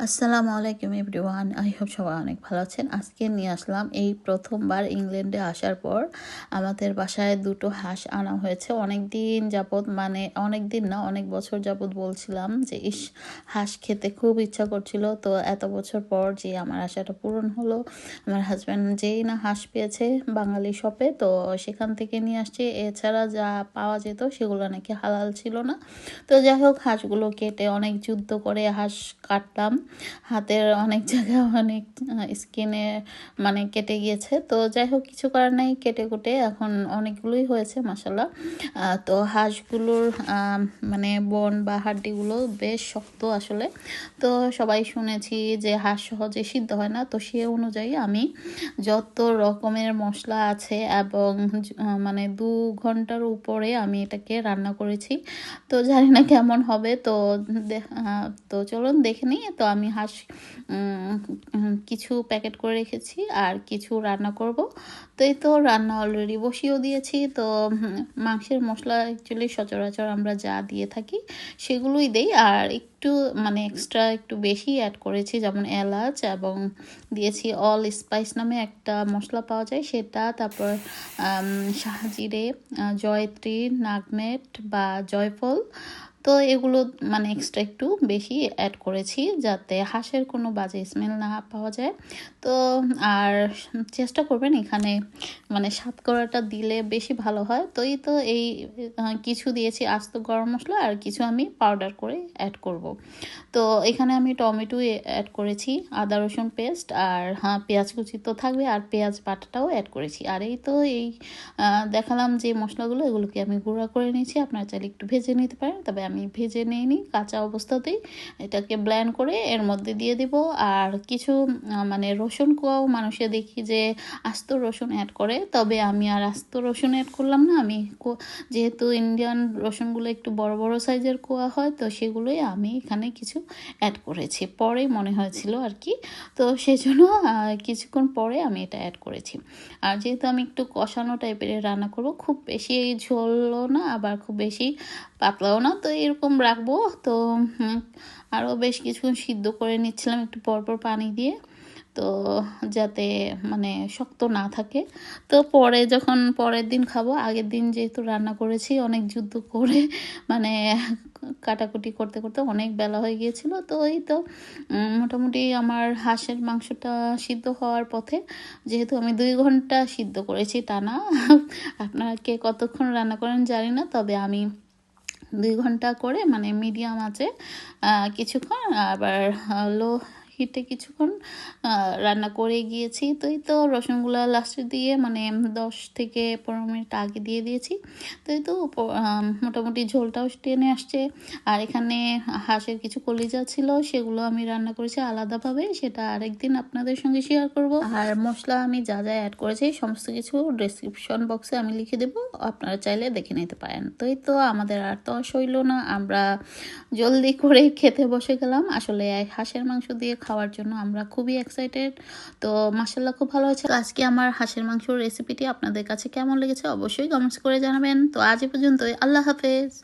আসসালামু আলাইকুম everyone. I hope সবাই অনেক ভালো আছেন। আজকে নিয়ে আসলাম এই প্রথমবার ইংল্যান্ডে আসার পর আমাদের বাসায় দুটো হাঁস আনা হয়েছে। অনেক দিন যাবৎ মানে অনেক দিন না, অনেক বছর যাবৎ বলছিলাম যে, ইস, হাঁস খেতে খুব ইচ্ছা করছিল। তো এত বছর পর যে আমার আশাটা পূরণ হলো, আমার হাজব্যান্ড যেই না হাঁস পেয়েছে বাঙালি শপে তো সেখান থেকে নিয়ে আসছে। এছাড়া যা পাওয়া যেত সেগুলো নাকি হালাল ছিল না। তো যাই হোক, হাঁসগুলো কেটে অনেক যুদ্ধ করে হাঁস কাটলাম। হাতের অনেক জায়গা অনেক স্কিনে মানে কেটে গিয়েছে। তো যাই হোক, কিছু করার নাই, কেটে কুটে এখন অনেকগুলোই হয়েছে মশালা তো হাঁসগুলোর মানে বন বা হাড্ডিগুলো বেশ শক্ত আসলে। তো সবাই শুনেছি যে হাঁস সহজে সিদ্ধ হয় না, তো সে অনুযায়ী আমি যত রকমের মশলা আছে এবং মানে দু ঘণ্টার উপরে আমি এটাকে রান্না করেছি। তো জানি না কেমন হবে, তো তো চলুন দেখে নিই। তো আমি হাঁস কিছু প্যাকেট করে রেখেছি আর কিছু রান্না করব। তো এই তো রান্না অলরেডি বসিয়েও দিয়েছি। তো মাংসের মশলা অ্যাকচুয়ালি সচরাচর আমরা যা দিয়ে থাকি সেগুলোই দেই। আর একটু মানে এক্সট্রা একটু বেশি অ্যাড করেছি, যেমন এলাচ এবং দিয়েছি অল স্পাইস নামে একটা মশলা পাওয়া যায় সেটা। তারপর শাহজিরে জয়ত্রী, নাগমেট বা জয়ফল তো এগুলো মানে এক্সট্রা একটু বেশি অ্যাড করেছি যাতে হাঁসের কোনো বাজে স্মেল না পাওয়া যায়। তো আর চেষ্টা করবেন এখানে মানে সাত করাটা দিলে বেশি ভালো হয়। তো এই তো এই কিছু দিয়েছি আস্ত গরম মশলা আর কিছু আমি পাউডার করে অ্যাড করব। তো এখানে আমি টমেটো অ্যাড করেছি, আদা রসুন পেস্ট আর হ্যাঁ পেঁয়াজ কুচি তো থাকবে আর পেঁয়াজ বাটাটাও অ্যাড করেছি। আর এই তো এই দেখালাম যে মশলাগুলো, এগুলোকে আমি গুঁড়া করে নিয়েছি। আপনারা চাইলে একটু ভেজে নিতে পারেন, তবে আমি আমি ভেজে নিইনি, কাঁচা অবস্থাতেই। এটাকে ব্ল্যান্ড করে এর মধ্যে দিয়ে দিব। আর কিছু মানে রসুন কোয়াও মানুষে দেখি যে আস্ত রসুন অ্যাড করে। তবে আমি আর আস্ত রসুন অ্যাড করলাম না। আমি যেহেতু ইন্ডিয়ান রসুনগুলো একটু বড় বড় সাইজের কোয়া হয়, তো সেগুলোই আমি এখানে কিছু অ্যাড করেছি। পরে মনে হয়েছিল আর কি। তো সেই জন্য কিছুক্ষণ পরে আমি এটা অ্যাড করেছি। আর যেহেতু আমি একটু কষানো টাইপের রান্না করব, খুব বেশি ঝোলও না, আবার খুব বেশি পাতলাও না। তো এরকম রাখব। তো আরও বেশ কিছুক্ষণ সিদ্ধ করে নিচ্ছিলাম একটু পরপর পানি দিয়ে। তো, যাতে মানে শক্ত না থাকে। তো পরে যখন পরের দিন খাব, আগের দিন যেহেতু রান্না করেছি, অনেক যুদ্ধ করে মানে কাটাকুটি করতে করতে অনেক বেলা হয়ে গিয়েছিল। তো এই তো মোটামুটি আমার হাঁসের মাংসটা সিদ্ধ হওয়ার পথে, যেহেতু আমি দুই ঘণ্টা সিদ্ধ করেছি টানা। আপনারা কে কতক্ষণ রান্না করেন জানি না, তবে আমি দুই ঘণ্টা করে মানে মিডিয়াম আছে কিছুক্ষণ আবার লো হিটে কিছুক্ষণ রান্না করে গিয়েছি। তো এই তো রসুনগুলো লাস্টে দিয়ে মানে দশ থেকে পনেরো মিনিট আগে দিয়ে দিয়েছি। তো এই তো মোটামুটি ঝোলটাও টেনে আসছে। আর এখানে হাঁসের কিছু কলিজা ছিল, সেগুলো আমি রান্না করেছি আলাদাভাবে। সেটা আরেকদিন আপনাদের সঙ্গে শেয়ার করব। আর মশলা আমি যা যা অ্যাড করেছি, সমস্ত কিছু ডিসক্রিপশন বক্সে আমি লিখে দেবো। আপনারা চাইলে দেখে নিতে পারেন। তো এই তো আমাদের আর তো সইল না। আমরা জলদি করে খেতে বসে গেলাম। আসলে হাঁসের মাংস দিয়ে খাওয়ার জন্য আমরা খুবই এক্সাইটেড তো মাসাল্লাহ খুব ভালো হয়েছে। আজকে আমার হাঁসের মাংসর রেসিপিটি আপনাদের কাছে কেমন লেগেছে অবশ্যই কমেন্টস করে জানাবেন। তো আজ পর্যন্তই। আল্লাহ হাফেজ।